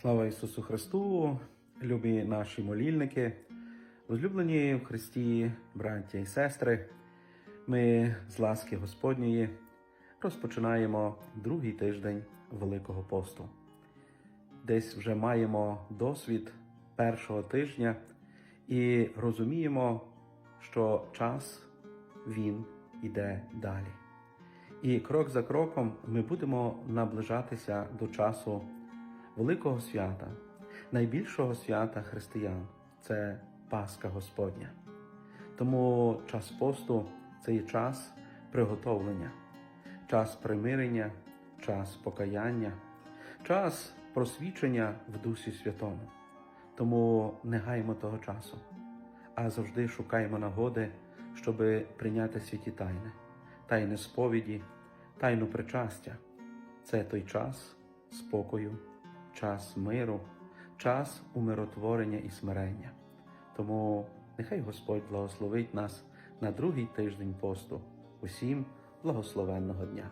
Слава Ісусу Христу, любі наші молільники, возлюблені в Христі, браття і сестри. Ми з ласки Господньої розпочинаємо другий тиждень Великого посту. Десь вже маємо досвід першого тижня і розуміємо, що час він іде далі. І крок за кроком ми будемо наближатися до часу великого свята, найбільшого свята християн це Пасха Господня. Тому час посту це є час приготовлення, час примирення, час покаяння, час просвічення в Дусі Святому. Тому не гаймо того часу, а завжди шукаємо нагоди, щоб прийняти святі тайни, тайни сповіді, тайну причастя. Це той час спокою, час миру, час умиротворення і смирення. Тому нехай Господь благословить нас на другий тиждень посту. Усім благословенного дня.